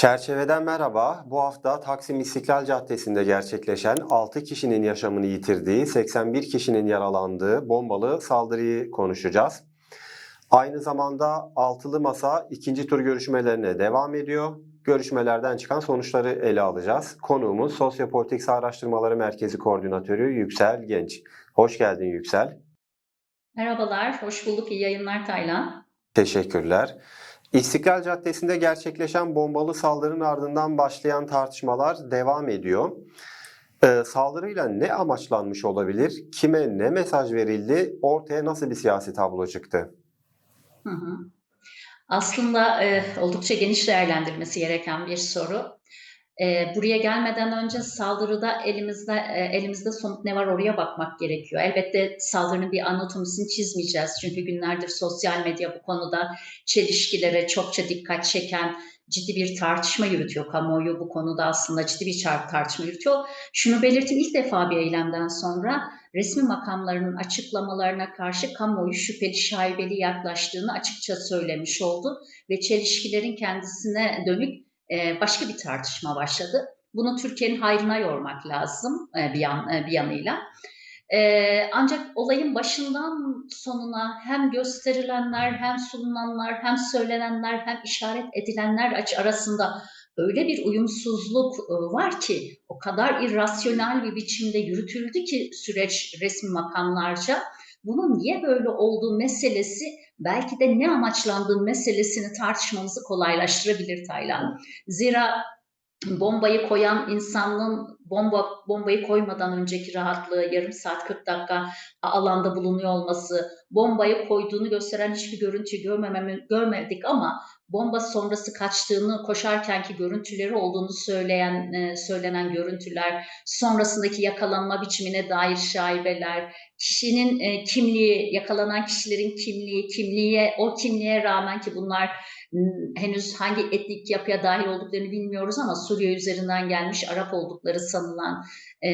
Çerçeveden merhaba. Bu hafta Taksim İstiklal Caddesi'nde gerçekleşen 6 kişinin yaşamını yitirdiği, 81 kişinin yaralandığı bombalı saldırıyı konuşacağız. Aynı zamanda altılı masa ikinci tur görüşmelerine devam ediyor. Görüşmelerden çıkan sonuçları ele alacağız. Konuğumuz Sosyopolitik Araştırmaları Merkezi Koordinatörü Yüksel Genç. Hoş geldin Yüksel. Merhabalar, hoş bulduk. İyi yayınlar Taylan. Teşekkürler. İstiklal Caddesi'nde gerçekleşen bombalı saldırının ardından başlayan tartışmalar devam ediyor. Ee, saldırıyla ne amaçlanmış olabilir? Kime ne mesaj verildi? Ortaya nasıl bir siyasi tablo çıktı? Hı hı. Aslında e, oldukça geniş değerlendirmesi gereken bir soru. E, buraya gelmeden önce saldırıda elimizde e, elimizde somut ne var oraya bakmak gerekiyor. Elbette saldırının bir anatomisini çizmeyeceğiz. Çünkü günlerdir sosyal medya bu konuda çelişkilere çokça dikkat çeken ciddi bir tartışma yürütüyor. Kamuoyu bu konuda aslında ciddi bir tartışma yürütüyor. Şunu belirteyim ilk defa bir eylemden sonra resmi makamlarının açıklamalarına karşı kamuoyu şüpheli şaibeli yaklaştığını açıkça söylemiş oldu ve çelişkilerin kendisine dönük e, başka bir tartışma başladı. Bunu Türkiye'nin hayrına yormak lazım e, bir, yan, e, bir yanıyla. Ancak olayın başından sonuna hem gösterilenler, hem sunanlar, hem söylenenler, hem işaret edilenler arasında öyle bir uyumsuzluk var ki o kadar irrasyonel bir biçimde yürütüldü ki süreç resmi makamlarca bunun niye böyle olduğu meselesi belki de ne amaçlandığı meselesini tartışmamızı kolaylaştırabilir Taylan. Zira bombayı koyan insanın bomba bombayı koymadan önceki rahatlığı, yarım saat 40 dakika alanda bulunuyor olması, bombayı koyduğunu gösteren hiçbir görüntü görmememi, görmedik ama bomba sonrası kaçtığını, koşarkenki görüntüleri olduğunu söyleyen e, söylenen görüntüler, sonrasındaki yakalanma biçimine dair şaibeler, kişinin e, kimliği, yakalanan kişilerin kimliği, kimliğe o kimliğe rağmen ki bunlar henüz hangi etnik yapıya dahil olduklarını bilmiyoruz ama Suriye üzerinden gelmiş Arap oldukları sanılan e,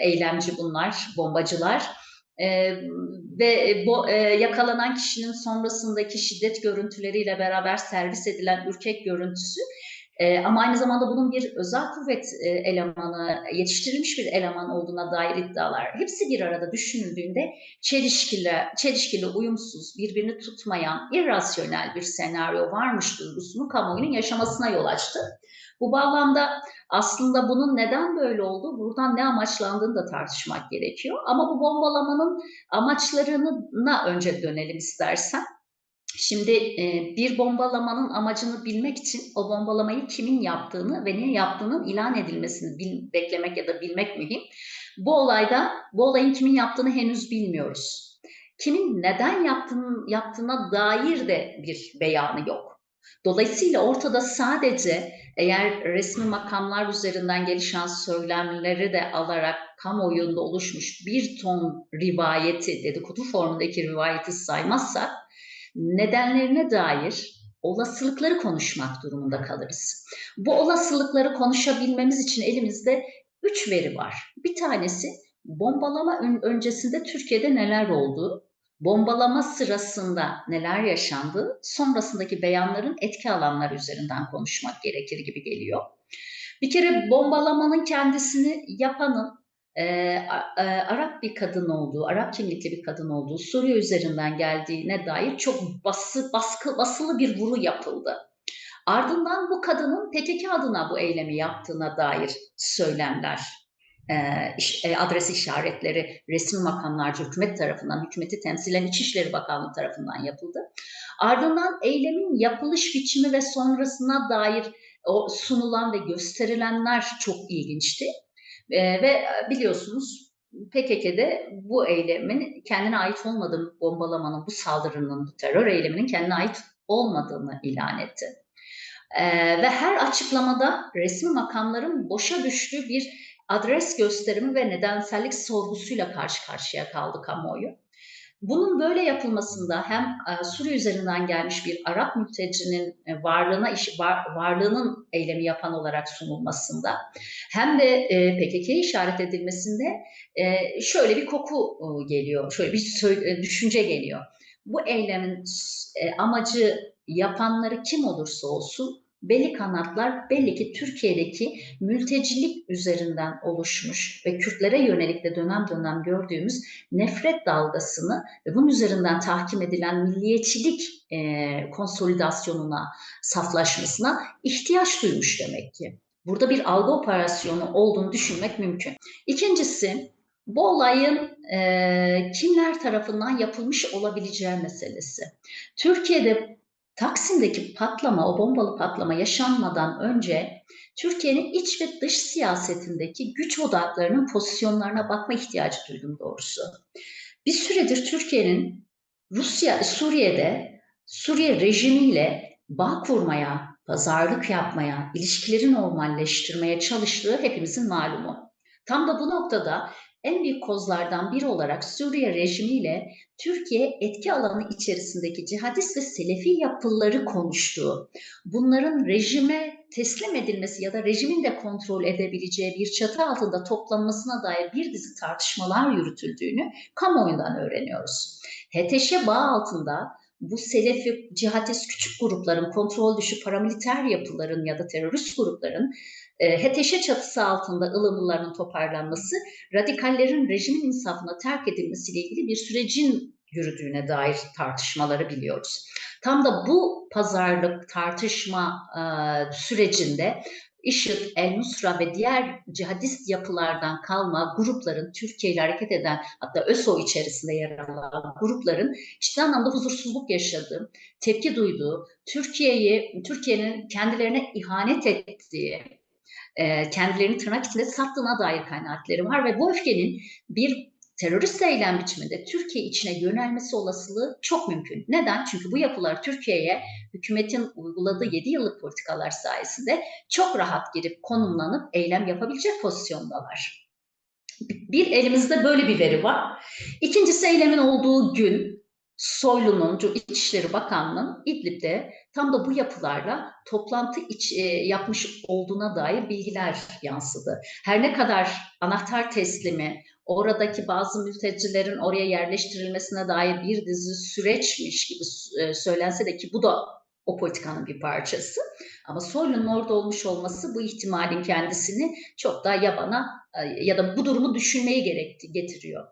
eylemci bunlar, bombacılar. E, ve bu e, yakalanan kişinin sonrasındaki şiddet görüntüleriyle beraber servis edilen ürkek görüntüsü e, ama aynı zamanda bunun bir özel kuvvet e, elemanı, yetiştirilmiş bir eleman olduğuna dair iddialar hepsi bir arada düşünüldüğünde çelişkili, çelişkili, uyumsuz, birbirini tutmayan, irrasyonel bir senaryo varmış duygusunu kamuoyunun yaşamasına yol açtı. Bu bağlamda aslında bunun neden böyle olduğu, buradan ne amaçlandığını da tartışmak gerekiyor. Ama bu bombalamanın amaçlarına önce dönelim istersen. Şimdi e, bir bombalamanın amacını bilmek için o bombalamayı kimin yaptığını ve niye yaptığının ilan edilmesini beklemek ya da bilmek mühim. Bu olayda bu olayın kimin yaptığını henüz bilmiyoruz. Kimin neden yaptığını, yaptığına dair de bir beyanı yok. Dolayısıyla ortada sadece eğer resmi makamlar üzerinden gelişen söylemleri de alarak kamuoyunda oluşmuş bir ton rivayeti, dedikodu formundaki rivayeti saymazsak nedenlerine dair olasılıkları konuşmak durumunda kalırız. Bu olasılıkları konuşabilmemiz için elimizde üç veri var. Bir tanesi bombalama öncesinde Türkiye'de neler oldu, bombalama sırasında neler yaşandı, sonrasındaki beyanların etki alanları üzerinden konuşmak gerekir gibi geliyor. Bir kere bombalamanın kendisini yapanın e, e, Arap bir kadın olduğu, Arap kimlikli bir kadın olduğu, Suriye üzerinden geldiğine dair çok bası, baskı, basılı bir vuru yapıldı. Ardından bu kadının PKK adına bu eylemi yaptığına dair söylemler, e, adres işaretleri resmi makamlarca hükümet tarafından, hükümeti temsilen İçişleri Bakanlığı tarafından yapıldı. Ardından eylemin yapılış biçimi ve sonrasına dair o sunulan ve gösterilenler çok ilginçti. E, ve biliyorsunuz PKK'de bu eylemin kendine ait olmadığı bombalamanın, bu saldırının, bu terör eyleminin kendine ait olmadığını ilan etti. E, ve her açıklamada resmi makamların boşa düştüğü bir adres gösterimi ve nedensellik sorgusuyla karşı karşıya kaldı kamuoyu. Bunun böyle yapılmasında hem e, Suriye üzerinden gelmiş bir Arap mültecinin e, varlığına iş, var, varlığının eylemi yapan olarak sunulmasında hem de e, PKK'ye işaret edilmesinde şöyle bir koku geliyor, şöyle bir düşünce geliyor. Bu eylemin amacı yapanları kim olursa olsun belli kanatlar belli ki Türkiye'deki mültecilik üzerinden oluşmuş ve Kürtlere yönelik de dönem dönem gördüğümüz nefret dalgasını ve bunun üzerinden tahkim edilen milliyetçilik e, konsolidasyonuna, saflaşmasına ihtiyaç duymuş demek ki. Burada bir algı operasyonu olduğunu düşünmek mümkün. İkincisi bu olayın e, kimler tarafından yapılmış olabileceği meselesi. Türkiye'de Taksim'deki patlama, o bombalı patlama yaşanmadan önce Türkiye'nin iç ve dış siyasetindeki güç odaklarının pozisyonlarına bakma ihtiyacı duydum doğrusu. Bir süredir Türkiye'nin Rusya, Suriye'de Suriye rejimiyle bağ kurmaya, pazarlık yapmaya, ilişkileri normalleştirmeye çalıştığı hepimizin malumu. Tam da bu noktada en büyük kozlardan biri olarak Suriye rejimiyle Türkiye etki alanı içerisindeki cihadist ve selefi yapıları konuştuğu, bunların rejime teslim edilmesi ya da rejimin de kontrol edebileceği bir çatı altında toplanmasına dair bir dizi tartışmalar yürütüldüğünü kamuoyundan öğreniyoruz. HTŞ bağ altında bu selefi cihatist küçük grupların, kontrol dışı paramiliter yapıların ya da terörist grupların HTŞ çatısı altında ılımlıların toparlanması, radikallerin rejimin insafına terk edilmesiyle ilgili bir sürecin yürüdüğüne dair tartışmaları biliyoruz. Tam da bu pazarlık tartışma e, sürecinde IŞİD, El Nusra ve diğer cihadist yapılardan kalma grupların Türkiye ile hareket eden hatta ÖSO içerisinde yer alan grupların ciddi anlamda huzursuzluk yaşadığı, tepki duyduğu, Türkiye'yi Türkiye'nin kendilerine ihanet ettiği, e, kendilerini tırnak içinde sattığına dair kanaatleri var ve bu öfkenin bir terörist eylem biçiminde Türkiye içine yönelmesi olasılığı çok mümkün. Neden? Çünkü bu yapılar Türkiye'ye hükümetin uyguladığı 7 yıllık politikalar sayesinde çok rahat girip konumlanıp eylem yapabilecek pozisyondalar. Bir elimizde böyle bir veri var. İkincisi eylemin olduğu gün Soylu'nun, İçişleri Bakanlığı'nın İdlib'de tam da bu yapılarla toplantı iç, e, yapmış olduğuna dair bilgiler yansıdı. Her ne kadar anahtar teslimi, oradaki bazı mültecilerin oraya yerleştirilmesine dair bir dizi süreçmiş gibi e, söylense de ki bu da o politikanın bir parçası. Ama Soylu'nun orada olmuş olması bu ihtimalin kendisini çok daha yabana e, ya da bu durumu düşünmeyi gerekti, getiriyor.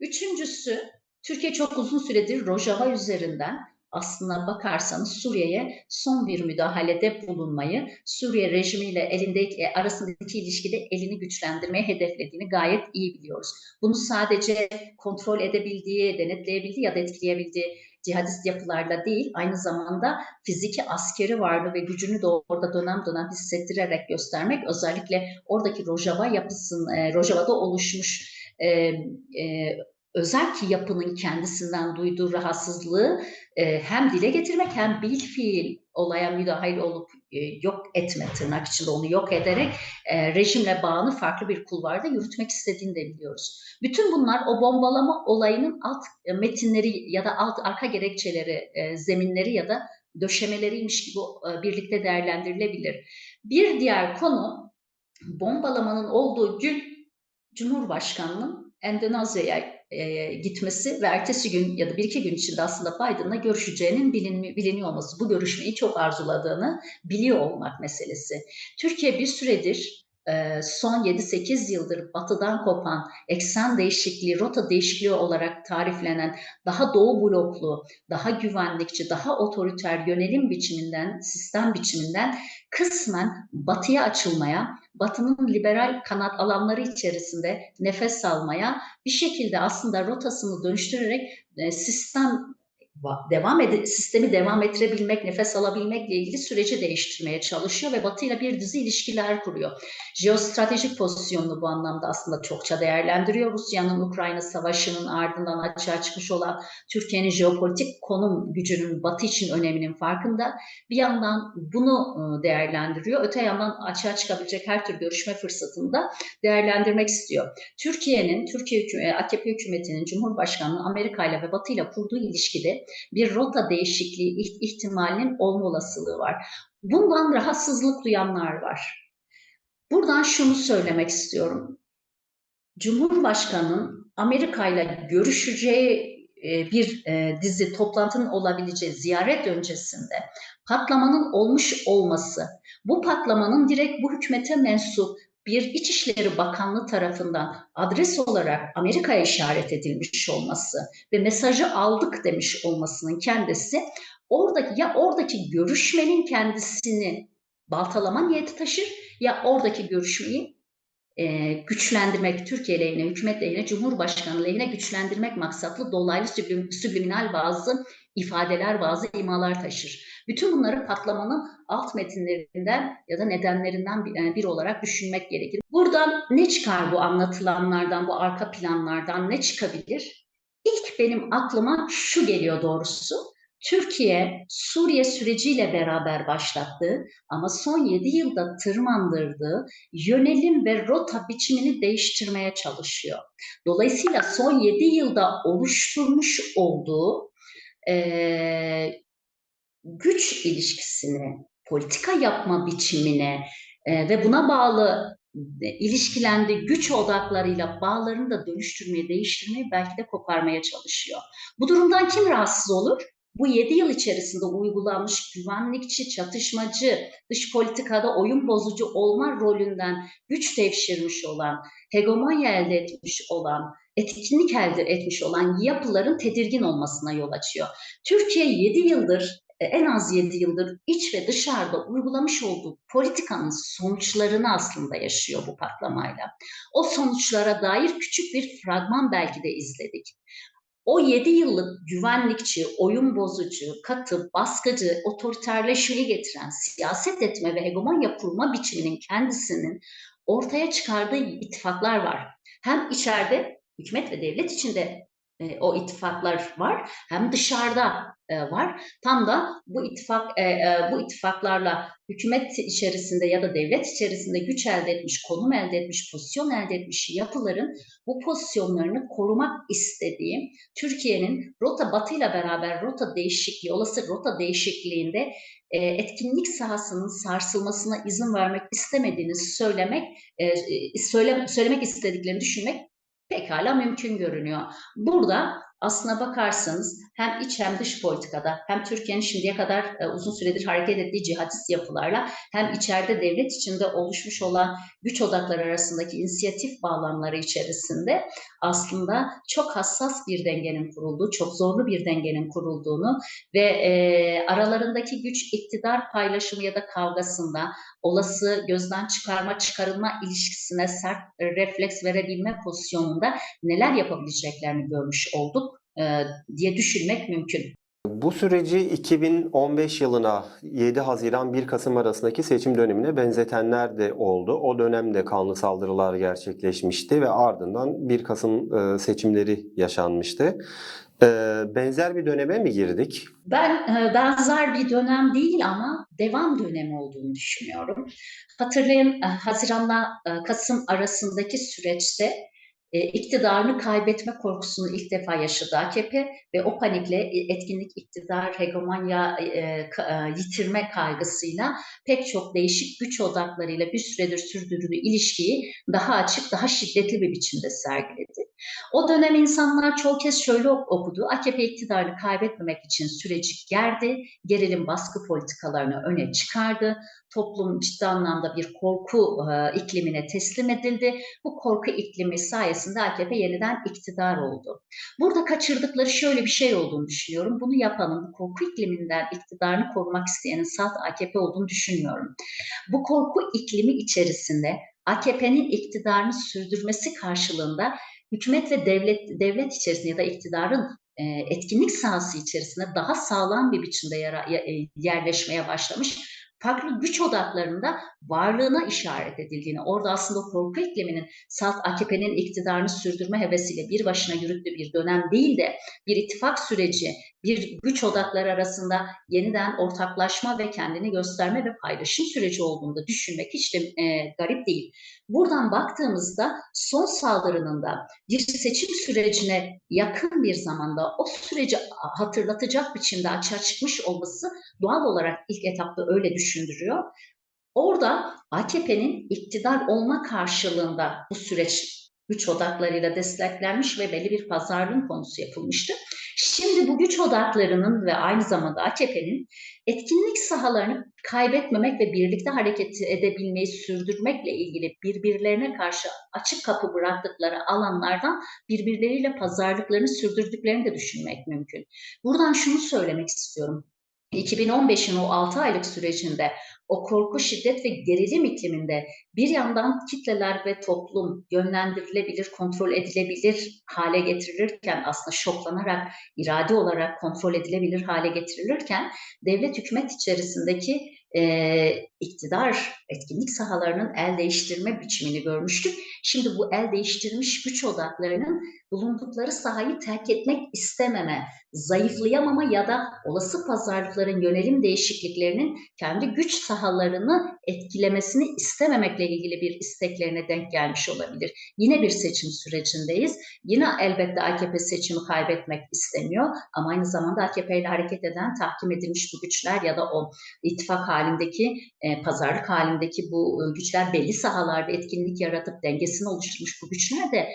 Üçüncüsü, Türkiye çok uzun süredir Rojava üzerinden aslına bakarsanız Suriye'ye son bir müdahalede bulunmayı, Suriye rejimiyle elindeki e, arasındaki ilişkide elini güçlendirmeye hedeflediğini gayet iyi biliyoruz. Bunu sadece kontrol edebildiği, denetleyebildiği ya da etkileyebildiği cihadist yapılarla değil, aynı zamanda fiziki askeri varlığı ve gücünü de orada dönem dönem hissettirerek göstermek, özellikle oradaki Rojava yapısının, e, Rojava'da oluşmuş e, e, özel ki yapının kendisinden duyduğu rahatsızlığı e, hem dile getirmek hem bil fiil olaya müdahil olup e, yok etme tırnak içinde onu yok ederek e, rejimle bağını farklı bir kulvarda yürütmek istediğini de biliyoruz. Bütün bunlar o bombalama olayının alt e, metinleri ya da alt arka gerekçeleri, e, zeminleri ya da döşemeleriymiş gibi e, birlikte değerlendirilebilir. Bir diğer konu bombalamanın olduğu gün Cumhurbaşkanı'nın Endonezya'ya gitmesi ve ertesi gün ya da bir iki gün içinde aslında Biden'la görüşeceğinin bilin, biliniyor olması, bu görüşmeyi çok arzuladığını biliyor olmak meselesi. Türkiye bir süredir son 7-8 yıldır batıdan kopan eksen değişikliği, rota değişikliği olarak tariflenen daha doğu bloklu, daha güvenlikçi, daha otoriter yönelim biçiminden, sistem biçiminden kısmen batıya açılmaya, batının liberal kanat alanları içerisinde nefes almaya bir şekilde aslında rotasını dönüştürerek sistem devam ed sistemi devam ettirebilmek, nefes alabilmekle ilgili süreci değiştirmeye çalışıyor ve Batı ile bir dizi ilişkiler kuruyor. Jeostratejik pozisyonunu bu anlamda aslında çokça değerlendiriyor. Rusya'nın Ukrayna Savaşı'nın ardından açığa çıkmış olan Türkiye'nin jeopolitik konum gücünün Batı için öneminin farkında. Bir yandan bunu değerlendiriyor. Öte yandan açığa çıkabilecek her tür görüşme fırsatını da değerlendirmek istiyor. Türkiye'nin, Türkiye AKP hükümetinin, Cumhurbaşkanı'nın Amerika ile ve Batı ile kurduğu ilişkide bir rota değişikliği ihtimalinin olma olasılığı var. Bundan rahatsızlık duyanlar var. Buradan şunu söylemek istiyorum. Cumhurbaşkanının Amerika ile görüşeceği e, bir e, dizi toplantının olabileceği ziyaret öncesinde patlamanın olmuş olması, bu patlamanın direkt bu hükümete mensup bir İçişleri Bakanlığı tarafından adres olarak Amerika'ya işaret edilmiş olması ve mesajı aldık demiş olmasının kendisi oradaki ya oradaki görüşmenin kendisini baltalama niyeti taşır ya oradaki görüşmeyi e, güçlendirmek, Türkiye lehine, hükümet lehine, Cumhurbaşkanı lehine güçlendirmek maksatlı dolaylı süblim, sübliminal bazı ifadeler, bazı imalar taşır. Bütün bunları patlamanın alt metinlerinden ya da nedenlerinden bir, e, bir olarak düşünmek gerekir. Buradan ne çıkar bu anlatılanlardan, bu arka planlardan ne çıkabilir? İlk benim aklıma şu geliyor doğrusu. Türkiye Suriye süreciyle beraber başlattığı ama son 7 yılda tırmandırdığı yönelim ve rota biçimini değiştirmeye çalışıyor. Dolayısıyla son 7 yılda oluşturmuş olduğu eee, güç ilişkisini, politika yapma biçimine e, ve buna bağlı e, ilişkilendiği güç odaklarıyla bağlarını da dönüştürmeye, değiştirmeye belki de koparmaya çalışıyor. Bu durumdan kim rahatsız olur? Bu 7 yıl içerisinde uygulanmış güvenlikçi, çatışmacı, dış politikada oyun bozucu olma rolünden güç devşirmiş olan, hegemonya elde etmiş olan, etkinlik elde etmiş olan yapıların tedirgin olmasına yol açıyor. Türkiye 7 yıldır e, en az 7 yıldır iç ve dışarıda uygulamış olduğu politikanın sonuçlarını aslında yaşıyor bu patlamayla. O sonuçlara dair küçük bir fragman belki de izledik. O 7 yıllık güvenlikçi, oyun bozucu, katı, baskıcı, otoriterleşmeyi getiren siyaset etme ve hegemonya kurma biçiminin kendisinin ortaya çıkardığı ittifaklar var. Hem içeride hükümet ve devlet içinde e, o ittifaklar var hem dışarıda e, var. Tam da bu ittifak e, e, bu ittifaklarla hükümet içerisinde ya da devlet içerisinde güç elde etmiş, konum elde etmiş, pozisyon elde etmiş yapıların bu pozisyonlarını korumak istediği Türkiye'nin rota batıyla beraber rota değişikliği, olası rota değişikliğinde e, etkinlik sahasının sarsılmasına izin vermek istemediğini söylemek, e, e, söyle, söylemek istediklerini düşünmek pekala mümkün görünüyor. Burada aslına bakarsanız hem iç hem dış politikada hem Türkiye'nin şimdiye kadar e, uzun süredir hareket ettiği cihadist yapılarla hem içeride devlet içinde oluşmuş olan güç odakları arasındaki inisiyatif bağlamları içerisinde aslında çok hassas bir dengenin kurulduğu, çok zorlu bir dengenin kurulduğunu ve e, aralarındaki güç iktidar paylaşımı ya da kavgasında olası gözden çıkarma çıkarılma ilişkisine sert refleks verebilme pozisyonunda neler yapabileceklerini görmüş olduk. e, diye düşünmek mümkün. Bu süreci 2015 yılına 7 Haziran 1 Kasım arasındaki seçim dönemine benzetenler de oldu. O dönemde kanlı saldırılar gerçekleşmişti ve ardından 1 Kasım e, seçimleri yaşanmıştı. E, Benzer bir döneme mi girdik? Ben e, benzer bir dönem değil ama devam dönemi olduğunu düşünüyorum. Hatırlayın e, Haziran'la e, Kasım arasındaki süreçte e, iktidarını kaybetme korkusunu ilk defa yaşadı AKP ve o panikle e, etkinlik iktidar, hegemonya e, ka, e, yitirme kaygısıyla pek çok değişik güç odaklarıyla bir süredir sürdürdüğü ilişkiyi daha açık, daha şiddetli bir biçimde sergiledi. O dönem insanlar çoğu kez şöyle okudu, AKP iktidarını kaybetmemek için süreci gerdi, gerilim baskı politikalarını öne çıkardı, toplum ciddi anlamda bir korku e, iklimine teslim edildi. Bu korku iklimi sayesinde AKP yeniden iktidar oldu. Burada kaçırdıkları şöyle bir şey olduğunu düşünüyorum. Bunu yapanın, bu korku ikliminden iktidarını korumak isteyenin salt AKP olduğunu düşünmüyorum. Bu korku iklimi içerisinde AKP'nin iktidarını sürdürmesi karşılığında hükümet ve devlet devlet içerisinde ya da iktidarın e, etkinlik sahası içerisinde daha sağlam bir biçimde yara, yerleşmeye başlamış farklı güç odaklarında varlığına işaret edildiğini, orada aslında korku ikliminin salt AKP'nin iktidarını sürdürme hevesiyle bir başına yürüttüğü bir dönem değil de bir ittifak süreci, bir güç odakları arasında yeniden ortaklaşma ve kendini gösterme ve paylaşım süreci olduğunu düşünmek hiç de e, garip değil. Buradan baktığımızda son saldırının da bir seçim sürecine yakın bir zamanda o süreci hatırlatacak biçimde açığa çıkmış olması doğal olarak ilk etapta öyle düşündürüyor. Orada AKP'nin iktidar olma karşılığında bu süreç güç odaklarıyla desteklenmiş ve belli bir pazarlığın konusu yapılmıştı. Şimdi bu güç odaklarının ve aynı zamanda AKP'nin etkinlik sahalarını kaybetmemek ve birlikte hareket edebilmeyi sürdürmekle ilgili birbirlerine karşı açık kapı bıraktıkları alanlardan birbirleriyle pazarlıklarını sürdürdüklerini de düşünmek mümkün. Buradan şunu söylemek istiyorum. 2015'in o 6 aylık sürecinde o korku, şiddet ve gerilim ikliminde bir yandan kitleler ve toplum yönlendirilebilir, kontrol edilebilir hale getirilirken aslında şoklanarak, irade olarak kontrol edilebilir hale getirilirken devlet hükümet içerisindeki e, iktidar etkinlik sahalarının el değiştirme biçimini görmüştük. Şimdi bu el değiştirmiş güç odaklarının bulundukları sahayı terk etmek istememe, zayıflayamama ya da olası pazarlıkların yönelim değişikliklerinin kendi güç sahalarını etkilemesini istememekle ilgili bir isteklerine denk gelmiş olabilir. Yine bir seçim sürecindeyiz. Yine elbette AKP seçimi kaybetmek istemiyor ama aynı zamanda AKP ile hareket eden tahkim edilmiş bu güçler ya da o ittifak halindeki, e, pazarlık halindeki bu e, güçler belli sahalarda etkinlik yaratıp dengesini oluşturmuş bu güçler de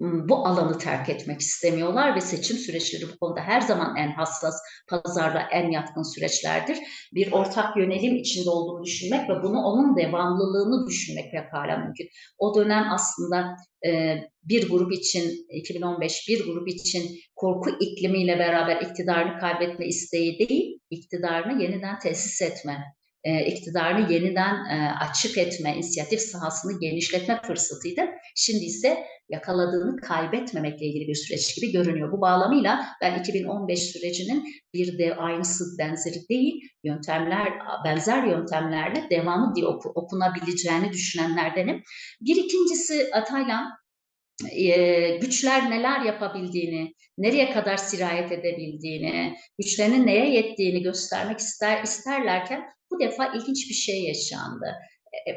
bu alanı terk etmek istemiyorlar ve seçim süreçleri bu konuda her zaman en hassas, pazarda en yatkın süreçlerdir. Bir ortak yönelim içinde olduğunu düşünmek ve bunu onun devamlılığını düşünmek pekala mümkün. O dönem aslında e, bir grup için 2015 bir grup için korku iklimiyle beraber iktidarını kaybetme isteği değil, iktidarını yeniden tesis etme, e, iktidarını yeniden e, açık etme, inisiyatif sahasını genişletme fırsatıydı. Şimdi ise yakaladığını kaybetmemekle ilgili bir süreç gibi görünüyor. Bu bağlamıyla ben 2015 sürecinin bir de aynısı benzeri değil, yöntemler benzer yöntemlerle devamı diye oku, okunabileceğini düşünenlerdenim. Bir ikincisi Ataylan güçler neler yapabildiğini, nereye kadar sirayet edebildiğini, güçlerinin neye yettiğini göstermek ister isterlerken bu defa ilginç bir şey yaşandı. E,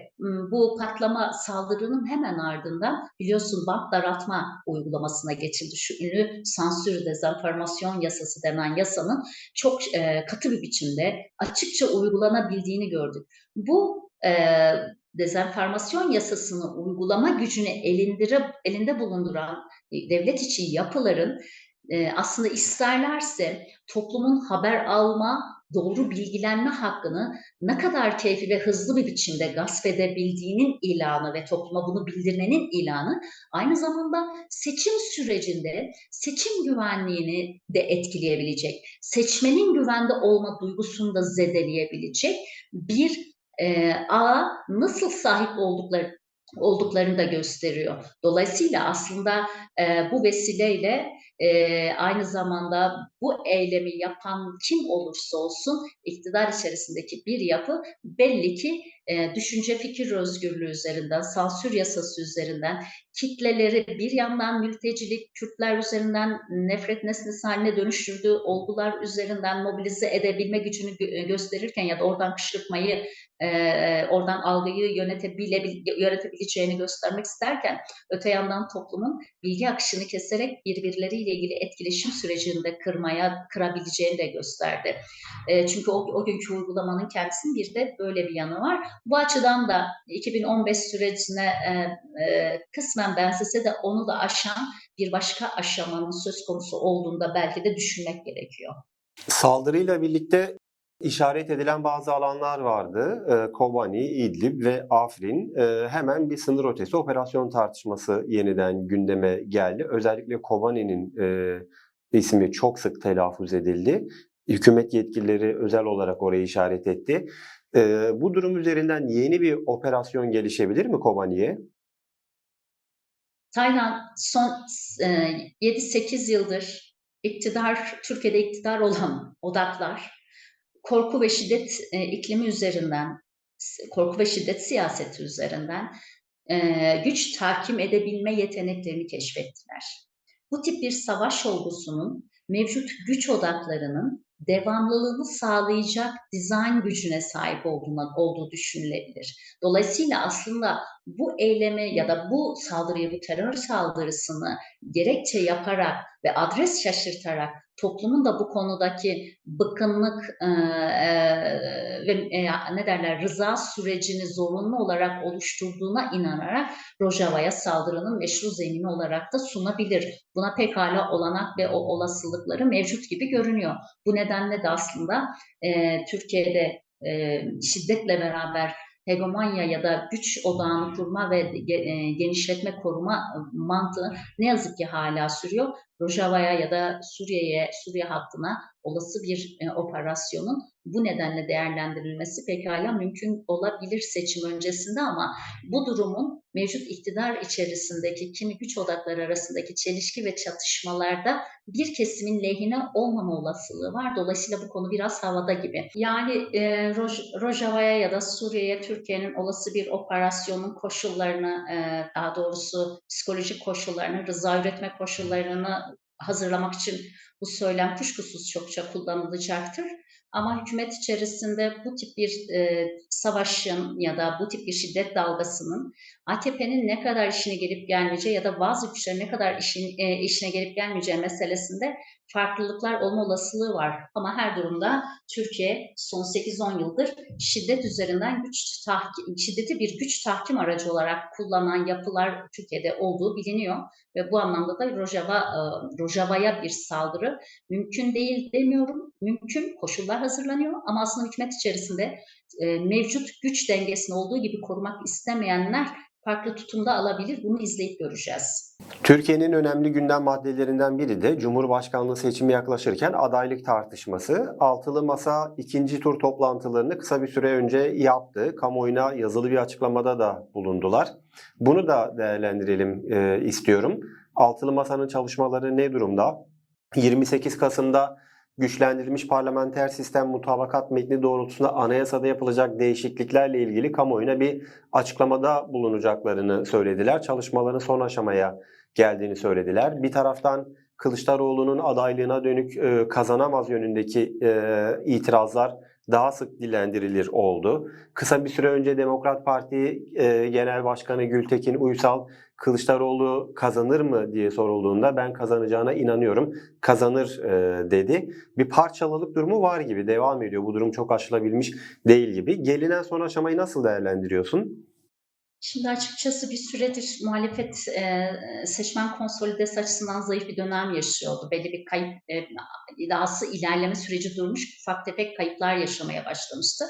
bu patlama saldırının hemen ardından biliyorsun bank daraltma uygulamasına geçildi. Şu ünlü sansür dezenformasyon yasası denen yasanın çok e, katı bir biçimde açıkça uygulanabildiğini gördük. Bu e, dezenformasyon yasasını uygulama gücünü elindire, elinde bulunduran devlet içi yapıların e, aslında isterlerse toplumun haber alma, doğru bilgilenme hakkını ne kadar keyfi ve hızlı bir biçimde gasp edebildiğinin ilanı ve topluma bunu bildirmenin ilanı aynı zamanda seçim sürecinde seçim güvenliğini de etkileyebilecek, seçmenin güvende olma duygusunu da zedeleyebilecek bir e, ağa nasıl sahip oldukları olduklarını da gösteriyor. Dolayısıyla aslında e, bu vesileyle e, aynı zamanda bu eylemi yapan kim olursa olsun iktidar içerisindeki bir yapı belli ki e, düşünce fikir özgürlüğü üzerinden, sansür yasası üzerinden, kitleleri bir yandan mültecilik, Kürtler üzerinden nefret nesnesi haline dönüştürdüğü olgular üzerinden mobilize edebilme gücünü gö- gösterirken ya da oradan kışkırtmayı, e, oradan algıyı yönetebile, yönetebileceğini göstermek isterken öte yandan toplumun bilgi akışını keserek birbirleriyle ilgili etkileşim sürecinde kırmaya, kırabileceğini de gösterdi. E, çünkü o, o günkü uygulamanın kendisinin bir de böyle bir yanı var. Bu açıdan da 2015 sürecine e, e, kısmen benzese de onu da aşan bir başka aşamanın söz konusu olduğunda belki de düşünmek gerekiyor. Saldırıyla birlikte işaret edilen bazı alanlar vardı. E, Kobani, İdlib ve Afrin. E, hemen bir sınır ötesi operasyon tartışması yeniden gündeme geldi. Özellikle Kobani'nin e, ismi çok sık telaffuz edildi. Hükümet yetkilileri özel olarak orayı işaret etti. E, bu durum üzerinden yeni bir operasyon gelişebilir mi Kobani'ye? Tayland son e, 7-8 yıldır iktidar, Türkiye'de iktidar olan odaklar korku ve şiddet e, iklimi üzerinden, korku ve şiddet siyaseti üzerinden e, güç tahkim edebilme yeteneklerini keşfettiler. Bu tip bir savaş olgusunun mevcut güç odaklarının devamlılığını sağlayacak dizayn gücüne sahip olduğuna, olduğu düşünülebilir. Dolayısıyla aslında bu eylemi ya da bu saldırıyı, bu terör saldırısını gerekçe yaparak ve adres şaşırtarak toplumun da bu konudaki bıkkınlık e, e, ve e, ne derler rıza sürecini zorunlu olarak oluşturduğuna inanarak Rojava'ya saldırının meşru zemini olarak da sunabilir. Buna pekala olanak ve o olasılıkları mevcut gibi görünüyor. Bu nedenle de aslında e, Türkiye'de e, şiddetle beraber hegemonya ya da güç odağını kurma ve e, genişletme koruma mantığı ne yazık ki hala sürüyor. Rojava'ya ya da Suriye'ye, Suriye hattına olası bir e, operasyonun bu nedenle değerlendirilmesi pekala mümkün olabilir seçim öncesinde ama bu durumun mevcut iktidar içerisindeki kimi güç odakları arasındaki çelişki ve çatışmalarda bir kesimin lehine olmama olasılığı var. Dolayısıyla bu konu biraz havada gibi. Yani e, Roj- Rojava'ya ya da Suriye'ye Türkiye'nin olası bir operasyonun koşullarını, e, daha doğrusu psikolojik koşullarını, rıza üretme koşullarını hazırlamak için bu söylem kuşkusuz çokça kullanılacaktır. Ama hükümet içerisinde bu tip bir e, savaşın ya da bu tip bir şiddet dalgasının AKP'nin ne kadar işine gelip gelmeyeceği ya da bazı güçlerin ne kadar işin, e, işine gelip gelmeyeceği meselesinde farklılıklar olma olasılığı var. Ama her durumda Türkiye son 8-10 yıldır şiddet üzerinden güç tahkim, şiddeti bir güç tahkim aracı olarak kullanan yapılar Türkiye'de olduğu biliniyor ve bu anlamda da Rojava, e, Rojava'ya bir saldırı mümkün değil demiyorum. Mümkün, koşullar hazırlanıyor ama aslında hükümet içerisinde e, mevcut güç dengesini olduğu gibi korumak istemeyenler farklı tutumda alabilir. Bunu izleyip göreceğiz. Türkiye'nin önemli gündem maddelerinden biri de Cumhurbaşkanlığı seçimi yaklaşırken adaylık tartışması. Altılı Masa ikinci tur toplantılarını kısa bir süre önce yaptı. Kamuoyuna yazılı bir açıklamada da bulundular. Bunu da değerlendirelim e, istiyorum. Altılı Masa'nın çalışmaları ne durumda? 28 Kasım'da güçlendirilmiş parlamenter sistem mutabakat metni doğrultusunda anayasada yapılacak değişikliklerle ilgili kamuoyuna bir açıklamada bulunacaklarını söylediler. Çalışmaların son aşamaya geldiğini söylediler. Bir taraftan Kılıçdaroğlu'nun adaylığına dönük e, kazanamaz yönündeki e, itirazlar daha sık dillendirilir oldu. Kısa bir süre önce Demokrat Parti e, Genel Başkanı Gültekin Uysal Kılıçdaroğlu kazanır mı diye sorulduğunda ben kazanacağına inanıyorum. Kazanır e, dedi. Bir parçalılık durumu var gibi devam ediyor. Bu durum çok aşılabilmiş değil gibi. Gelinen son aşamayı nasıl değerlendiriyorsun? Şimdi açıkçası bir süredir muhalefet e, seçmen konsolidesi açısından zayıf bir dönem yaşıyordu. Belli bir kayıp, e, dahası ilerleme süreci durmuş, ufak tefek kayıplar yaşamaya başlamıştı.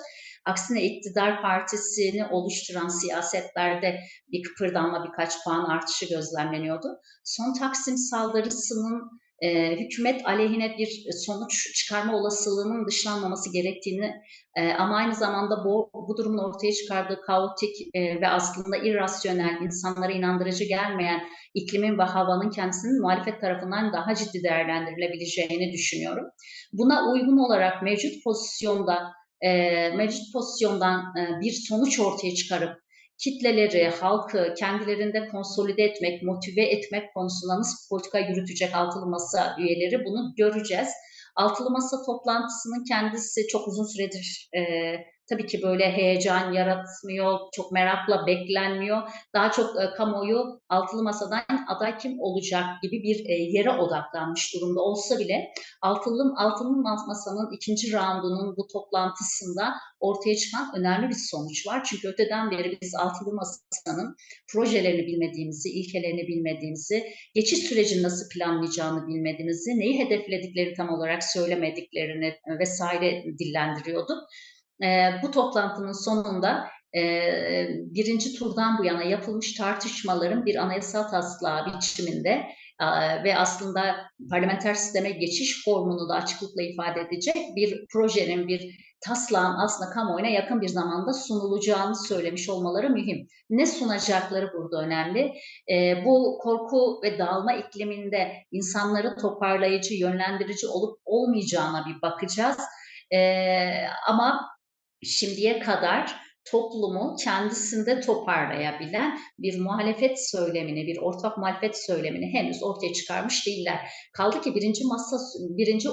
Aksine iktidar partisini oluşturan siyasetlerde bir kıpırdanma, birkaç puan artışı gözlemleniyordu. Son Taksim saldırısının e, hükümet aleyhine bir sonuç çıkarma olasılığının dışlanmaması gerektiğini e, ama aynı zamanda bu, bu durumun ortaya çıkardığı kaotik e, ve aslında irrasyonel, insanlara inandırıcı gelmeyen iklimin ve havanın kendisinin muhalefet tarafından daha ciddi değerlendirilebileceğini düşünüyorum. Buna uygun olarak mevcut pozisyonda e, mevcut pozisyondan e, bir sonuç ortaya çıkarıp kitleleri, halkı kendilerinde konsolide etmek, motive etmek konusunda nasıl politika yürütecek altılı masa üyeleri bunu göreceğiz. Altılı masa toplantısının kendisi çok uzun süredir e, tabii ki böyle heyecan yaratmıyor, çok merakla beklenmiyor. Daha çok e, kamuoyu altılı masadan aday kim olacak gibi bir e, yere odaklanmış durumda olsa bile altılı, altılı masanın ikinci raundunun bu toplantısında ortaya çıkan önemli bir sonuç var. Çünkü öteden beri biz altılı masanın projelerini bilmediğimizi, ilkelerini bilmediğimizi, geçiş sürecini nasıl planlayacağını bilmediğimizi, neyi hedeflediklerini tam olarak söylemediklerini vesaire dillendiriyorduk. E, bu toplantının sonunda e, birinci turdan bu yana yapılmış tartışmaların bir anayasal taslağı biçiminde ve aslında parlamenter sisteme geçiş formunu da açıklıkla ifade edecek bir projenin, bir taslağın aslında kamuoyuna yakın bir zamanda sunulacağını söylemiş olmaları mühim. Ne sunacakları burada önemli. E, bu korku ve dağılma ikliminde insanları toparlayıcı, yönlendirici olup olmayacağına bir bakacağız. E, ama şimdiye kadar toplumu kendisinde toparlayabilen bir muhalefet söylemini, bir ortak muhalefet söylemini henüz ortaya çıkarmış değiller. Kaldı ki birinci masa, birinci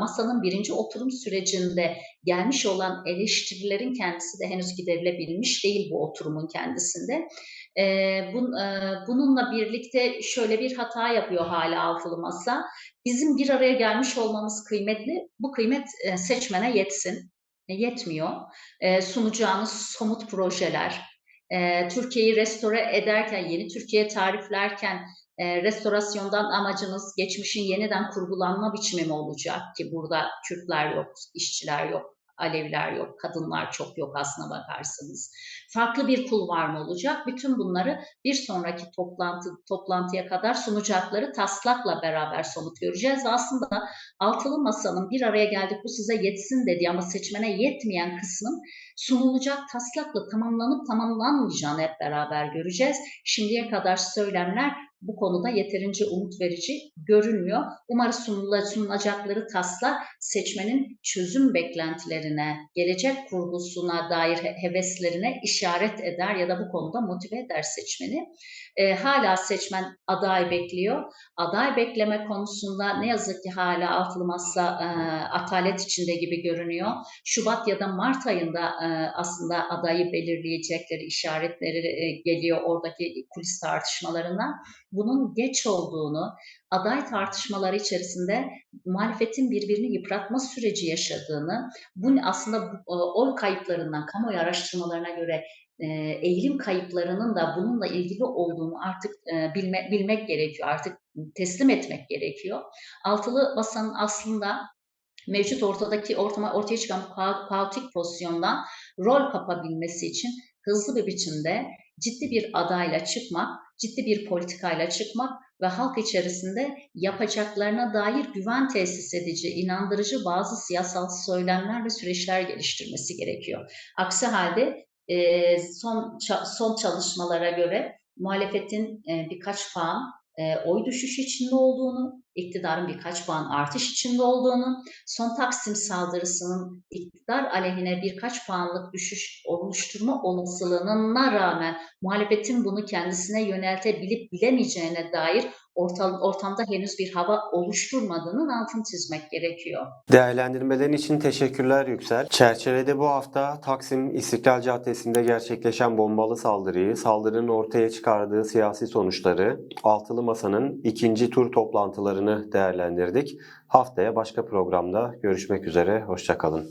masanın birinci oturum sürecinde gelmiş olan eleştirilerin kendisi de henüz giderilebilmiş değil bu oturumun kendisinde. E, e, bununla birlikte şöyle bir hata yapıyor hala altılı masa. Bizim bir araya gelmiş olmamız kıymetli. Bu kıymet e, seçmene yetsin. Yetmiyor. E, sunacağınız somut projeler, e, Türkiye'yi restore ederken, yeni Türkiye tariflerken e, restorasyondan amacınız geçmişin yeniden kurgulanma biçimi mi olacak ki burada Kürtler yok, işçiler yok, Aleviler yok, kadınlar çok yok aslına bakarsanız. Farklı bir kulvar mı olacak? Bütün bunları bir sonraki toplantı toplantıya kadar sunacakları taslakla beraber somut göreceğiz. Aslında altılı masanın bir araya geldik bu size yetsin dediği ama seçmene yetmeyen kısmın sunulacak taslakla tamamlanıp tamamlanmayacağını hep beraber göreceğiz. Şimdiye kadar söylemler bu konuda yeterince umut verici görünmüyor. Sunula- sunulacakları taslak seçmenin çözüm beklentilerine, gelecek kurgusuna dair he- heveslerine işaret eder ya da bu konuda motive eder seçmeni. Ee, hala seçmen aday bekliyor. Aday bekleme konusunda ne yazık ki hala altılı masa e, atalet içinde gibi görünüyor. Şubat ya da Mart ayında e, aslında adayı belirleyecekleri işaretleri e, geliyor oradaki kulis tartışmalarına. Bunun geç olduğunu, aday tartışmaları içerisinde muhalefetin birbirini yıpratma süreci yaşadığını, bu aslında e, oy kayıplarından, kamuoyu araştırmalarına göre e, eğilim kayıplarının da bununla ilgili olduğunu artık e, bilme, bilmek gerekiyor, artık teslim etmek gerekiyor. Altılı basanın aslında mevcut ortadaki ortama ortaya çıkan ka- kaotik pozisyondan rol kapabilmesi için hızlı bir biçimde ciddi bir adayla çıkmak, ciddi bir politikayla çıkmak ve halk içerisinde yapacaklarına dair güven tesis edici, inandırıcı bazı siyasal söylemler ve süreçler geliştirmesi gerekiyor. Aksi halde son son çalışmalara göre muhalefetin birkaç puan e, oy düşüşü içinde olduğunu, iktidarın birkaç puan artış içinde olduğunu, son Taksim saldırısının iktidar aleyhine birkaç puanlık düşüş oluşturma olasılığına rağmen muhalefetin bunu kendisine yöneltebilip bilemeyeceğine dair ortam, ortamda henüz bir hava oluşturmadığının altını çizmek gerekiyor. Değerlendirmelerin için teşekkürler Yüksel. Çerçevede bu hafta Taksim İstiklal Caddesi'nde gerçekleşen bombalı saldırıyı, saldırının ortaya çıkardığı siyasi sonuçları, Altılı Masa'nın ikinci tur toplantılarını değerlendirdik. Haftaya başka programda görüşmek üzere, hoşçakalın.